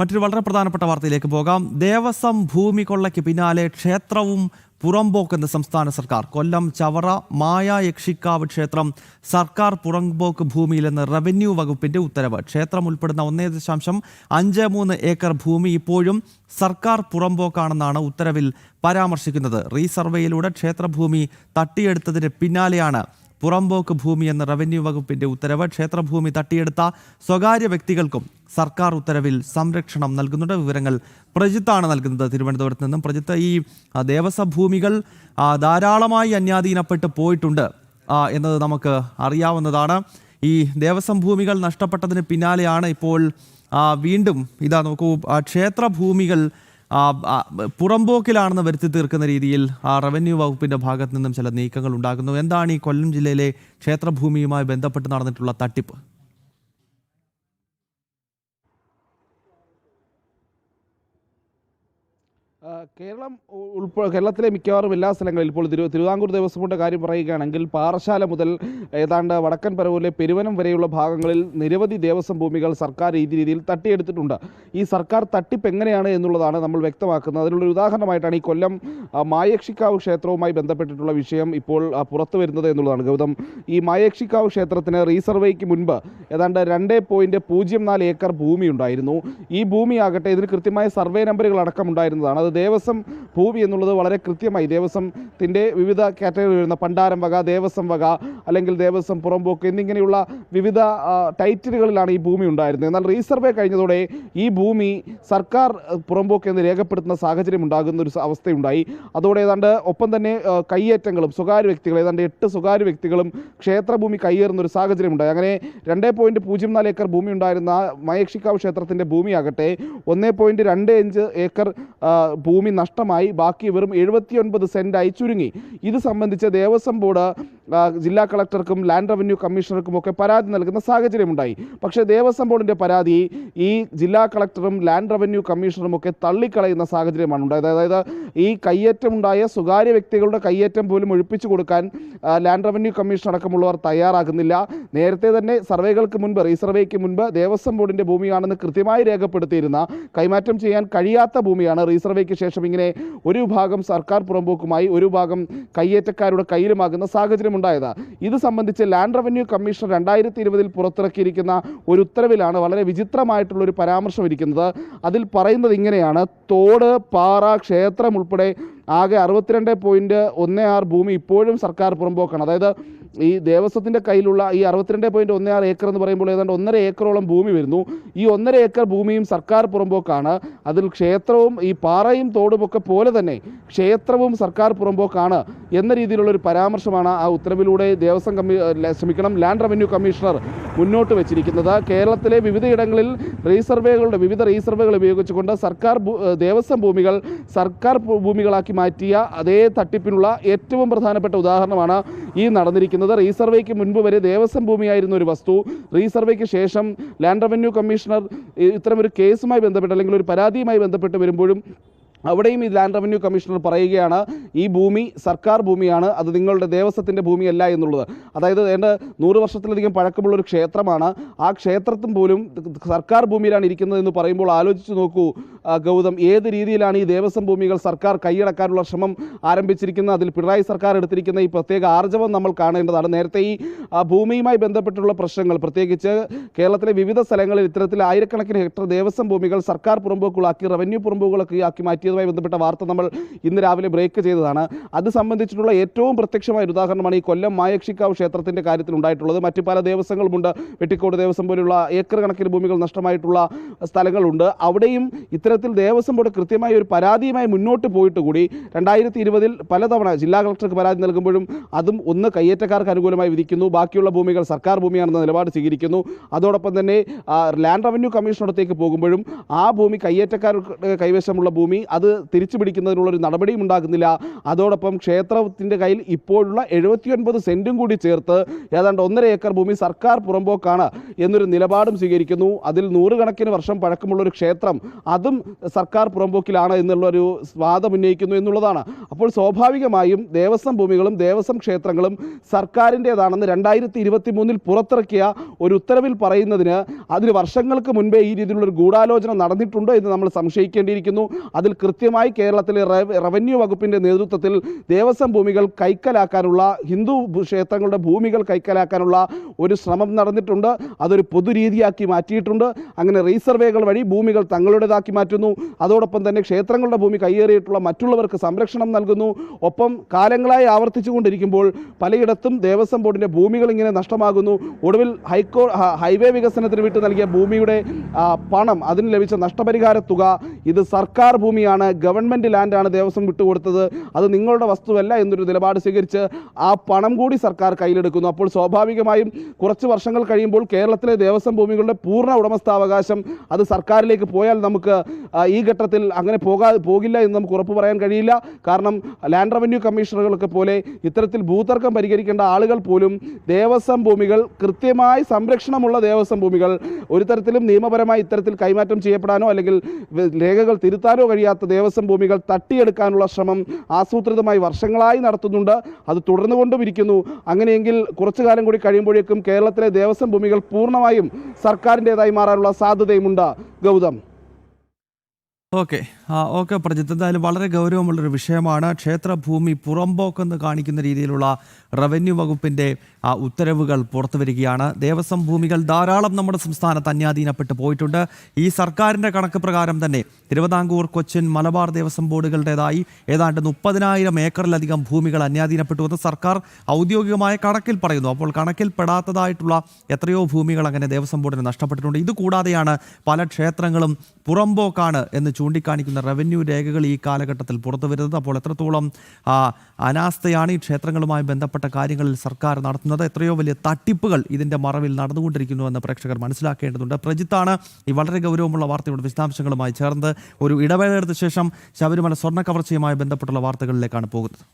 മറ്റൊരു വളരെ പ്രധാനപ്പെട്ട വാർത്തയിലേക്ക് പോകാം. ദേവസ്വം ഭൂമി കൊള്ളയ്ക്ക് പിന്നാലെ ക്ഷേത്രവും പുറംപോക്കെന്ന് സംസ്ഥാന സർക്കാർ. കൊല്ലം ചവറ മായ യക്ഷിക്കാവ് ക്ഷേത്രം സർക്കാർ പുറംപോക്ക് ഭൂമിയിലെന്ന് റവന്യൂ വകുപ്പിന്റെ ഉത്തരവ്. ക്ഷേത്രം ഉൾപ്പെടുന്ന ഒന്നേ ദശാംശം അഞ്ച് മൂന്ന് ഏക്കർ ഭൂമി ഇപ്പോഴും സർക്കാർ പുറംപോക്കാണെന്നാണ് ഉത്തരവിൽ പരാമർശിക്കുന്നത്. റീസർവേയിലൂടെ ക്ഷേത്രഭൂമി തട്ടിയെടുത്തതിന് പിന്നാലെയാണ് പുറമ്പോക്ക് ഭൂമി എന്ന റവന്യൂ വകുപ്പിന്റെ ഉത്തരവ് ക്ഷേത്രഭൂമി തട്ടിയെടുത്ത സ്വകാര്യ വ്യക്തികൾക്കും സർക്കാർ ഉത്തരവിൽ സംരക്ഷണം നൽകുന്നുണ്ട്. വിവരങ്ങൾ പ്രജിത്താണ് നൽകുന്നത്. തിരുവനന്തപുരത്ത് നിന്നും പ്രജിത്ത് ഈ ദേവസ്വ ഭൂമികൾ ധാരാളമായി അന്യാധീനപ്പെട്ട് പോയിട്ടുണ്ട് എന്നത് നമുക്ക് അറിയാവുന്നതാണ്. ഈ ദേവസ്വം ഭൂമികൾ നഷ്ടപ്പെട്ടതിന് പിന്നാലെയാണ് ഇപ്പോൾ വീണ്ടും ഇതാ നോക്കൂ ക്ഷേത്രഭൂമികൾ പുറമ്പോക്കിലാണെന്ന് വരുത്തി തീർക്കുന്ന രീതിയിൽ ആ റവന്യൂ വകുപ്പിന്റെ ഭാഗത്ത് നിന്നും ചില നീക്കങ്ങൾ ഉണ്ടാകുന്നു. എന്താണ് ഈ കൊല്ലം ജില്ലയിലെ ക്ഷേത്രഭൂമിയുമായി ബന്ധപ്പെട്ട് നടന്നിട്ടുള്ള തട്ടിപ്പ്? കേരളം ഉൾപ്പെടെ കേരളത്തിലെ മിക്കവാറും എല്ലാ സ്ഥലങ്ങളിലും ഇപ്പോൾ തിരു തിരുവിതാംകൂർ ദേവസ്വം ബോർഡിന്റെ കാര്യം പറയുകയാണെങ്കിൽ പാറശാല മുതൽ ഏതാണ്ട് വടക്കൻ പരവൂരിലെ പെരുവനം വരെയുള്ള ഭാഗങ്ങളിൽ നിരവധി ദേവസ്വം ഭൂമികൾ സർക്കാർ ഈ രീതിയിൽ തട്ടിയെടുത്തിട്ടുണ്ട്. ഈ സർക്കാർ തട്ടിപ്പ് എങ്ങനെയാണ് എന്നുള്ളതാണ് നമ്മൾ വ്യക്തമാക്കുന്നത്. അതിനുള്ളൊരു ഉദാഹരണമായിട്ടാണ് ഈ കൊല്ലം മായക്ഷിക്കാവ് ക്ഷേത്രവുമായി ബന്ധപ്പെട്ടിട്ടുള്ള വിഷയം ഇപ്പോൾ പുറത്തു വരുന്നത് എന്നുള്ളതാണ്. ഗൗതം ഈ മായക്ഷിക്കാവ് ക്ഷേത്രത്തിന് റീസർവേക്ക് മുൻപ് ഏതാണ്ട് രണ്ട് പോയിന്റ് പൂജ്യം നാല് ഏക്കർ ഭൂമിയുണ്ടായിരുന്നു. ഈ ഭൂമിയാകട്ടെ ഇതിന് കൃത്യമായ സർവേ നമ്പറുകൾ അടക്കം ഉണ്ടായിരുന്നതാണ്. അത് ദേവസ്വം ഭൂമി എന്നുള്ളത് വളരെ കൃത്യമായി ദേവസ്വത്തിന്റെ വിവിധ കാറ്റഗറി വരുന്ന പണ്ടാരം വക ദേവസ്വം വക അല്ലെങ്കിൽ ദേവസ്വം പുറമ്പോക്ക് എന്നിങ്ങനെയുള്ള വിവിധ ടൈറ്റിലുകളിലാണ് ഈ ഭൂമി ഉണ്ടായിരുന്നത്. എന്നാൽ റീസർവേ കഴിഞ്ഞതോടെ ഈ ഭൂമി സർക്കാർ പുറംപോക്ക് എന്ന് രേഖപ്പെടുത്തുന്ന സാഹചര്യം ഉണ്ടാകുന്ന ഒരു അവസ്ഥയുണ്ടായി. അതോടെ ഏതാണ്ട് ഒപ്പം തന്നെ കയ്യേറ്റങ്ങളും സ്വകാര്യ വ്യക്തികൾ ഏതാണ്ട് എട്ട് സ്വകാര്യ വ്യക്തികളും ക്ഷേത്രഭൂമി കയ്യേറുന്ന ഒരു സാഹചര്യം ഉണ്ടായി. അങ്ങനെ രണ്ടേ പോയിന്റ് പൂജ്യം നാല് ഏക്കർ ഭൂമി ഉണ്ടായിരുന്ന മയക്ഷിക്കാവ് ക്ഷേത്രത്തിന്റെ ഭൂമിയാകട്ടെ ഒന്നേ പോയിന്റ് രണ്ട് അഞ്ച് ഏക്കർ ആ, ഭൂമി നഷ്ടമായി. ബാക്കി വെറും എഴുപത്തിയൊൻപത് സെന്റായി ചുരുങ്ങി. ഇത് സംബന്ധിച്ച് ദേവസ്വം ബോർഡ് ജില്ലാ കളക്ടർക്കും ലാൻഡ് റവന്യൂ കമ്മീഷണർക്കും ഒക്കെ പരാതി നൽകുന്ന സാഹചര്യമുണ്ടായി. പക്ഷേ ദേവസ്വം ബോർഡിന്റെ പരാതി ഈ ജില്ലാ കളക്ടറും ലാൻഡ് റവന്യൂ കമ്മീഷണറും ഒക്കെ തള്ളിക്കളയുന്ന സാഹചര്യമാണ് ഉണ്ടായത്. അതായത് ഈ കയ്യേറ്റമുണ്ടായ സ്വകാര്യ വ്യക്തികളുടെ കയ്യേറ്റം പോലും ഒഴിപ്പിച്ചു കൊടുക്കാൻ ലാൻഡ് റവന്യൂ കമ്മീഷൻ അടക്കമുള്ളവർ തയ്യാറാകുന്നില്ല. നേരത്തെ തന്നെ സർവേകൾക്ക് മുൻപ് റീസർവേക്ക് മുൻപ് ദേവസ്വം ബോർഡിന്റെ ഭൂമിയാണെന്ന് കൃത്യമായി രേഖപ്പെടുത്തിയിരുന്ന കൈമാറ്റം ചെയ്യാൻ കഴിയാത്ത ഭൂമിയാണ് റീസർവേക്ക് ശേഷം ഇങ്ങനെ ഒരു ഭാഗം സർക്കാർ പുറമ്പോക്കുമായി ഒരു ഭാഗം കയ്യേറ്റക്കാരുടെ കയ്യിലുമാകുന്ന സാഹചര്യം ഉണ്ടായത്. ഇത് സംബന്ധിച്ച് ലാൻഡ് റവന്യൂ കമ്മീഷൻ രണ്ടായിരത്തി ഇരുപതിൽ പുറത്തിറക്കിയിരിക്കുന്ന ഒരു ഉത്തരവിലാണ് വളരെ വിചിത്രമായിട്ടുള്ള ഒരു പരാമർശം ഇരിക്കുന്നത്. അതിൽ പറയുന്നത് ഇങ്ങനെയാണ്. തോട് പാറ ക്ഷേത്രം ഉൾപ്പെടെ ആകെ അറുപത്തിരണ്ട് പോയിന്റ് ഒന്ന് ആറ് ഭൂമി ഇപ്പോഴും സർക്കാർ പുറമ്പോക്കാണ്. അതായത് ഈ ദേവസ്വത്തിന്റെ കയ്യിലുള്ള ഈ അറുപത്തിരണ്ട് പോയിന്റ് ഒന്ന് ആറ് ഏക്കർ എന്ന് പറയുമ്പോൾ ഏതാണ്ട് ഒന്നര ഏക്കറോളം ഭൂമി വരുന്നു. ഈ ഒന്നര ഏക്കർ ഭൂമിയും സർക്കാർ പുറമ്പോക്കാണ്. അതിൽ ക്ഷേത്രവും ഈ പാറയും തോടുമൊക്കെ പോലെ തന്നെ ക്ഷേത്രവും സർക്കാർ പുറമ്പോക്കാണ് എന്ന രീതിയിലുള്ള ഒരു പരാമർശമാണ് ആ ഉത്തരവിലൂടെ ദേവസ്വം കമ്മീ ശ്രമിക്കണം. ലാൻഡ് റവന്യൂ കമ്മീഷണർ മുന്നോട്ട് വെച്ചിരിക്കുന്നത്. കേരളത്തിലെ വിവിധയിടങ്ങളിൽ റീസർവേകളുടെ വിവിധ റീസർവേകൾ ഉപയോഗിച്ചുകൊണ്ട് സർക്കാർ ദേവസ്വം ഭൂമികൾ സർക്കാർ ഭൂമികളാക്കി മാറ്റിയ അതേ തട്ടിപ്പിനുള്ള ഏറ്റവും പ്രധാനപ്പെട്ട ഉദാഹരണമാണ് ഈ നടന്നിരിക്കുന്നത്. റീസർവേക്ക് മുൻപ് വരെ ദേവസ്വം ഭൂമിയായിരുന്ന ഒരു വസ്തു. റീസർവേക്ക് ശേഷം ലാൻഡ് റവന്യൂ കമ്മീഷണർ ഇത്തരമൊരു കേസുമായി ബന്ധപ്പെട്ട് അല്ലെങ്കിൽ ഒരു പരാതിയുമായി ബന്ധപ്പെട്ട് വരുമ്പോഴും അവിടെയും ഈ ലാൻഡ് റവന്യൂ കമ്മീഷണർ പറയുകയാണ് ഈ ഭൂമി സർക്കാർ ഭൂമിയാണ് അത് നിങ്ങളുടെ ദേവസ്വത്തിന്റെ ഭൂമിയല്ല എന്നുള്ളത്. അതായത് എന്റെ നൂറ് വർഷത്തിലധികം പഴക്കമുള്ള ഒരു ക്ഷേത്രമാണ്. ആ ക്ഷേത്രത്തിൽ പോലും സർക്കാർ ഭൂമിയിലാണ് ഇരിക്കുന്നത് എന്ന് പറയുമ്പോൾ ആലോചിച്ച് നോക്കൂ ഗൗതം ഏത് രീതിയിലാണ് ഈ ദേവസ്വം ഭൂമികൾ സർക്കാർ കൈയടക്കാനുള്ള ശ്രമം ആരംഭിച്ചിരിക്കുന്നത്? അതിൽ പിണറായി സർക്കാർ എടുത്തിരിക്കുന്ന ഈ പ്രത്യേക ആർജവം നമ്മൾ കാണേണ്ടതാണ്. നേരത്തെ ഈ ഭൂമിയുമായി ബന്ധപ്പെട്ടുള്ള പ്രശ്നങ്ങൾ പ്രത്യേകിച്ച് കേരളത്തിലെ വിവിധ സ്ഥലങ്ങളിൽ ഇത്തരത്തിൽ ആയിരക്കണക്കിന് ഹെക്ടർ ദേവസ്വം ഭൂമികൾ സർക്കാർ പുറമ്പോക്കുകളാക്കി റവന്യൂ പുറമ്പോക്കുകളൊക്കെ ആക്കി മാറ്റിയതുമായി ബന്ധപ്പെട്ട വാർത്ത നമ്മൾ ഇന്ന് രാവിലെ ബ്രേക്ക് ചെയ്തതാണ്. അത് സംബന്ധിച്ചിട്ടുള്ള ഏറ്റവും പ്രത്യക്ഷമായ ഒരു ഉദാഹരണമാണ് ഈ കൊല്ലം മായക്ഷിക്കാവ് ക്ഷേത്രത്തിന്റെ കാര്യത്തിൽ ഉണ്ടായിട്ടുള്ളത്. മറ്റു പല ദേവസ്വങ്ങളുമുണ്ട്. വെട്ടിക്കോട് ദേവസ്വം പോലുള്ള ഏക്കർ കണക്കിന് ഭൂമികൾ നഷ്ടമായിട്ടുള്ള സ്ഥലങ്ങളുണ്ട്. അവിടെയും ഇത്തരത്തിൽ ദേവസ്വം ബോർഡ് കൃത്യമായ ഒരു പരാതിയുമായി മുന്നോട്ട് പോയിട്ട് കൂടി രണ്ടായിരത്തി ഇരുപതിൽ പലതവണ ജില്ലാ കളക്ടർക്ക് പരാതി നൽകുമ്പോഴും അതും ഒന്ന് കയ്യേറ്റക്കാർക്ക് അനുകൂലമായി വിധിക്കുന്നു. ബാക്കിയുള്ള ഭൂമികൾ സർക്കാർ ഭൂമിയാണെന്ന നിലപാട് സ്വീകരിക്കുന്നു. അതോടൊപ്പം തന്നെ ലാൻഡ് റവന്യൂ കമ്മീഷനടുത്തേക്ക് പോകുമ്പോഴും ആ ഭൂമി കയ്യേറ്റക്കാർ കൈവശമുള്ള ഭൂമി അത് തിരിച്ചു പിടിക്കുന്നതിനുള്ളൊരു നടപടിയും ഉണ്ടാകുന്നില്ല അതോടൊപ്പം ക്ഷേത്രത്തിന്റെ കയ്യിൽ ഇപ്പോഴുള്ള എഴുപത്തിയൊൻപത് സെന്റും കൂടി ചേർത്ത് ഏതാണ്ട് ഒന്നര ഏക്കർ ഭൂമി സർക്കാർ പുറമ്പോക്കാണ് എന്നൊരു നിലപാടും സ്വീകരിക്കുന്നു. അതിൽ നൂറുകണക്കിന് വർഷം പഴക്കമുള്ള ഒരു ക്ഷേത്രം അതും സർക്കാർ പുറമ്പോക്കിലാണ് എന്നുള്ളൊരു വാദം ഉന്നയിക്കുന്നു എന്നുള്ളതാണ്. അപ്പോൾ സ്വാഭാവികമായും ദേവസ്വം ഭൂമികളും ദേവസ്വം ക്ഷേത്രങ്ങളും സർക്കാരിന്റേതാണെന്ന് രണ്ടായിരത്തി ഇരുപത്തി മൂന്നിൽ പുറത്തിറക്കിയ ഒരു ഉത്തരവിൽ പറയുന്നതിന് അതിന് വർഷങ്ങൾക്ക് മുൻപേ ഈ രീതിയിലുള്ളൊരു ഗൂഢാലോചന നടന്നിട്ടുണ്ടോ എന്ന് നമ്മൾ സംശയിക്കേണ്ടിയിരിക്കുന്നു. അതിൽ കൃത്യമായി കേരളത്തിലെ റവ- റവന്യൂ വകുപ്പിന്റെ നേതൃത്വത്തിൽ ദേവസ്വം ഭൂമികൾ കൈക്കലാക്കാനുള്ള ഹിന്ദു ക്ഷേത്രങ്ങളുടെ ഭൂമികൾ കൈക്കലാക്കാനുള്ള ഒരു ശ്രമം നടന്നിട്ടുണ്ട്. അതൊരു പൊതുരീതിയാക്കി മാറ്റിയിട്ടുണ്ട്. അങ്ങനെ റീസർവേകൾ വഴി ഭൂമികൾ തങ്ങളുടേതാക്കി മാറ്റുന്നു. അതോടൊപ്പം തന്നെ ക്ഷേത്രങ്ങളുടെ ഭൂമി കയ്യേറിയിട്ടുള്ള മറ്റുള്ളവർക്ക് സംരക്ഷണം നൽകുന്നു. ഒപ്പം കാലങ്ങളായി ആവർത്തിച്ചുകൊണ്ടിരിക്കുമ്പോൾ പലയിടത്തും ദേവസ്വം ബോർഡിന്റെ ഭൂമികൾ ഇങ്ങനെ നഷ്ടമാകുന്നു. ഒടുവിൽ ഹൈക്കോ ഹൈവേ വികസനത്തിന് വിട്ടു നൽകിയ ഭൂമിയുടെ പണം അതിന് ലഭിച്ച നഷ്ടപരിഹാര തുക ഇത് സർക്കാർ ഭൂമിയാണ് ഗവൺമെന്റ് ലാൻഡാണ് ദേവസ്വം വിട്ടുകൊടുത്തത്. അത് നിങ്ങളുടെ വസ്തുവല്ല എന്നൊരു നിലപാട് സ്വീകരിച്ച് ആ പണം കൂടി സർക്കാർ കയ്യിലെടുക്കുന്നു. അപ്പോൾ സ്വാഭാവികമായും കുറച്ച് വർഷങ്ങൾ കഴിയുമ്പോൾ കേരളത്തിലെ ദേവസ്വം ഭൂമികളുടെ പൂർണ ഉടമസ്ഥാവകാശം അത് സർക്കാരിലേക്ക് പോയാൽ നമുക്ക് ഈ ഘട്ടത്തിൽ അങ്ങനെ പോകാ പോകില്ല എന്ന് നമുക്ക് ഉറപ്പ് പറയാൻ കഴിയില്ല. കാരണം ലാൻഡ് റവന്യൂ കമ്മീഷണറുകളൊക്കെ പോലെ ഇത്തരത്തിൽ ഭൂതർക്കം പരിഹരിക്കേണ്ട ആളുകൾ പോലും ദേവസ്വം ഭൂമികൾ കൃത്യമായി സംരക്ഷണമുള്ള ദേവസ്വം ഭൂമികൾ ഒരു തരത്തിലും നിയമപരമായി ഇത്തരത്തിൽ കൈമാറ്റം ചെയ്യപ്പെടാനോ അല്ലെങ്കിൽ രേഖകൾ തിരുത്താനോ കഴിയാത്ത ദേവസ്വം ഭൂമികൾ തട്ടിയെടുക്കാനുള്ള ശ്രമം ആസൂത്രിതമായി വർഷങ്ങളായി നടത്തുന്നുണ്ട്. അത് തുടർന്നു ഇരിക്കുന്നു അങ്ങനെയെങ്കിൽ കുറച്ചു കാലം കൂടി കഴിയുമ്പോഴേക്കും കേരളത്തിലെ ദേവസ്വം ഭൂമികൾ പൂർണമായും സർക്കാരിന്റെതായി മാറാനുള്ള സാധ്യതയുമുണ്ട്. ഗൗതം. ഓക്കെ. ആ ഓക്കെ പ്രജിത്ത്. എന്തായാലും വളരെ ഗൗരവമുള്ളൊരു വിഷയമാണ്. ക്ഷേത്രഭൂമി പുറമ്പോക്കെന്ന് കാണിക്കുന്ന രീതിയിലുള്ള റവന്യൂ വകുപ്പിന്റെ ആ, ഉത്തരവുകൾ പുറത്തു വരികയാണ് ദേവസ്വം ഭൂമികൾ ധാരാളം നമ്മുടെ സംസ്ഥാനത്ത് അന്യാധീനപ്പെട്ട് പോയിട്ടുണ്ട്. ഈ സർക്കാരിന്റെ കണക്ക് പ്രകാരം തന്നെ തിരുവിതാംകൂർ കൊച്ചിൻ മലബാർ ദേവസ്വം ബോർഡുകളുടേതായി ഏതാണ്ട് മുപ്പതിനായിരം ഏക്കറിലധികം ഭൂമികൾ അന്യാധീനപ്പെട്ടു എന്ന് സർക്കാർ ഔദ്യോഗികമായ കണക്കിൽ പറയുന്നു. അപ്പോൾ കണക്കിൽ പെടാത്തതായിട്ടുള്ള എത്രയോ ഭൂമികൾ അങ്ങനെ ദേവസ്വം ബോർഡിന് നഷ്ടപ്പെട്ടിട്ടുണ്ട്. ഇതുകൂടാതെയാണ് പല ക്ഷേത്രങ്ങളും പുറമ്പോക്കാണ് എന്ന് ചൂണ്ടിക്കാണിക്കുന്ന റവന്യൂ രേഖകൾ ഈ കാലഘട്ടത്തിൽ പുറത്തു വരുന്നത്. അപ്പോൾ എത്രത്തോളം അനാസ്ഥയാണ് ഈ ക്ഷേത്രങ്ങളുമായി ബന്ധപ്പെട്ട കാര്യങ്ങളിൽ സർക്കാർ നടത്തുന്നത്? എത്രയോ വലിയ തട്ടിപ്പുകൾ ഇതിന്റെ മറവിൽ നടന്നുകൊണ്ടിരിക്കുന്നു എന്ന് പ്രേക്ഷകർ മനസ്സിലാക്കേണ്ടതുണ്ട്. പ്രജിത്താണ് ഈ വളരെ ഗൗരവമുള്ള വാർത്തയുടെ വിശദാംശങ്ങളുമായി ചേർന്ന് ഒരു ഇടവേളയെടുത്ത ശേഷം ശബരിമല സ്വർണ കവർച്ചയുമായി ബന്ധപ്പെട്ടുള്ള വാർത്തകളിലേക്കാണ് പോകുന്നത്.